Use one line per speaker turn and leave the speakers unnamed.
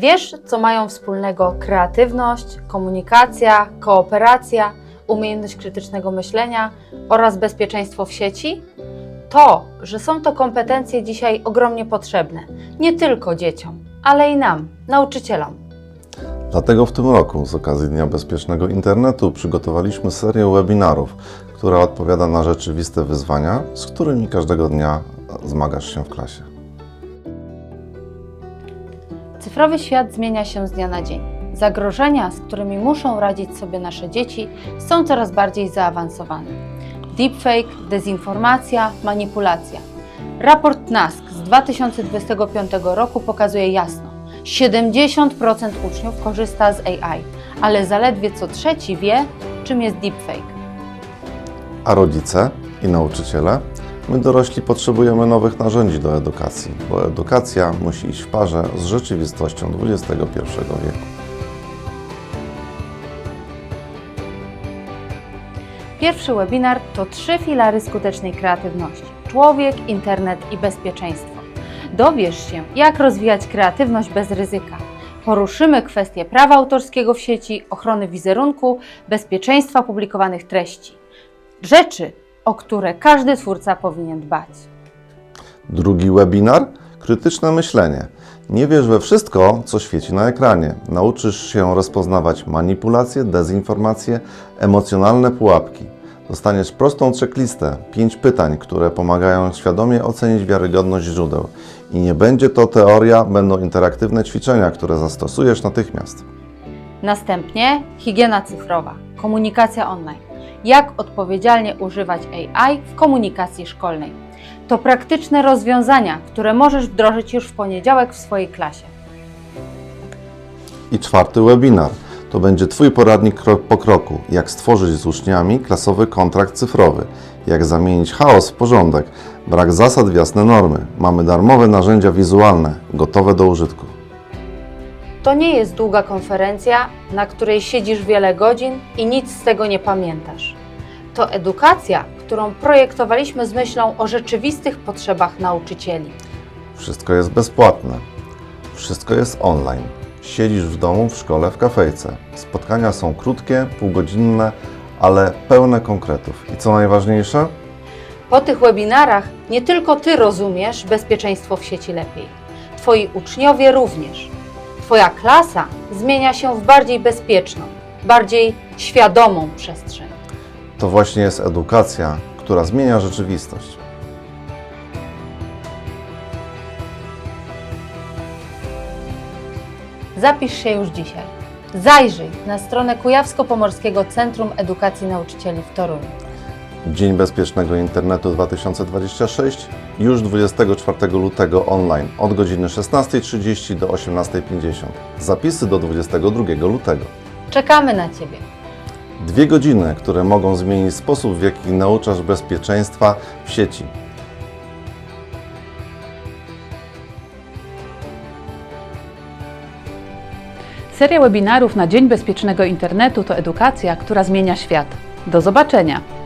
Wiesz, co mają wspólnego kreatywność, komunikacja, kooperacja, umiejętność krytycznego myślenia oraz bezpieczeństwo w sieci? To, że są to kompetencje dzisiaj ogromnie potrzebne nie tylko dzieciom, ale i nam, nauczycielom.
Dlatego w tym roku, z okazji Dnia Bezpiecznego Internetu, przygotowaliśmy serię webinarów, która odpowiada na rzeczywiste wyzwania, z którymi każdego dnia zmagasz się w klasie.
Cyfrowy świat zmienia się z dnia na dzień. Zagrożenia, z którymi muszą radzić sobie nasze dzieci, są coraz bardziej zaawansowane. Deepfake, dezinformacja, manipulacja. Raport NASK z 2025 roku pokazuje jasno: 70% uczniów korzysta z AI, ale zaledwie co trzeci wie, czym jest deepfake.
A rodzice i nauczyciele? My dorośli potrzebujemy nowych narzędzi do edukacji, bo edukacja musi iść w parze z rzeczywistością XXI wieku.
Pierwszy webinar to trzy filary skutecznej kreatywności: człowiek, internet i bezpieczeństwo. Dowiesz się, jak rozwijać kreatywność bez ryzyka. Poruszymy kwestie prawa autorskiego w sieci, ochrony wizerunku, bezpieczeństwa publikowanych treści. Rzeczy, o które każdy twórca powinien dbać.
Drugi webinar krytyczne myślenie. Nie wiesz we wszystko, co świeci na ekranie. Nauczysz się rozpoznawać manipulacje, dezinformacje, emocjonalne pułapki. Dostaniesz prostą checklistę, pięć pytań, które pomagają świadomie ocenić wiarygodność źródeł. I nie będzie to teoria, będą interaktywne ćwiczenia, które zastosujesz natychmiast.
Następnie higiena cyfrowa, komunikacja online. Jak odpowiedzialnie używać AI w komunikacji szkolnej. To praktyczne rozwiązania, które możesz wdrożyć już w poniedziałek w swojej klasie.
I czwarty webinar. To będzie Twój poradnik krok po kroku, jak stworzyć z uczniami klasowy kontrakt cyfrowy, jak zamienić chaos w porządek, brak zasad w jasne normy. Mamy darmowe narzędzia wizualne, gotowe do użytku.
To nie jest długa konferencja, na której siedzisz wiele godzin i nic z tego nie pamiętasz. To edukacja, którą projektowaliśmy z myślą o rzeczywistych potrzebach nauczycieli.
Wszystko jest bezpłatne. Wszystko jest online. Siedzisz w domu, w szkole, w kafejce. Spotkania są krótkie, półgodzinne, ale pełne konkretów. I co najważniejsze?
Po tych webinarach nie tylko Ty rozumiesz bezpieczeństwo w sieci lepiej, Twoi uczniowie również. Twoja klasa zmienia się w bardziej bezpieczną, bardziej świadomą przestrzeń.
To właśnie jest edukacja, która zmienia rzeczywistość.
Zapisz się już dzisiaj. Zajrzyj na stronę Kujawsko-Pomorskiego Centrum Edukacji Nauczycieli w Toruniu.
Dzień Bezpiecznego Internetu 2026 już 24 lutego online od godziny 16.30 do 18.50. Zapisy do 22 lutego.
Czekamy na Ciebie.
Dwie godziny, które mogą zmienić sposób, w jaki nauczasz bezpieczeństwa w sieci.
Seria webinarów na Dzień Bezpiecznego Internetu to edukacja, która zmienia świat. Do zobaczenia!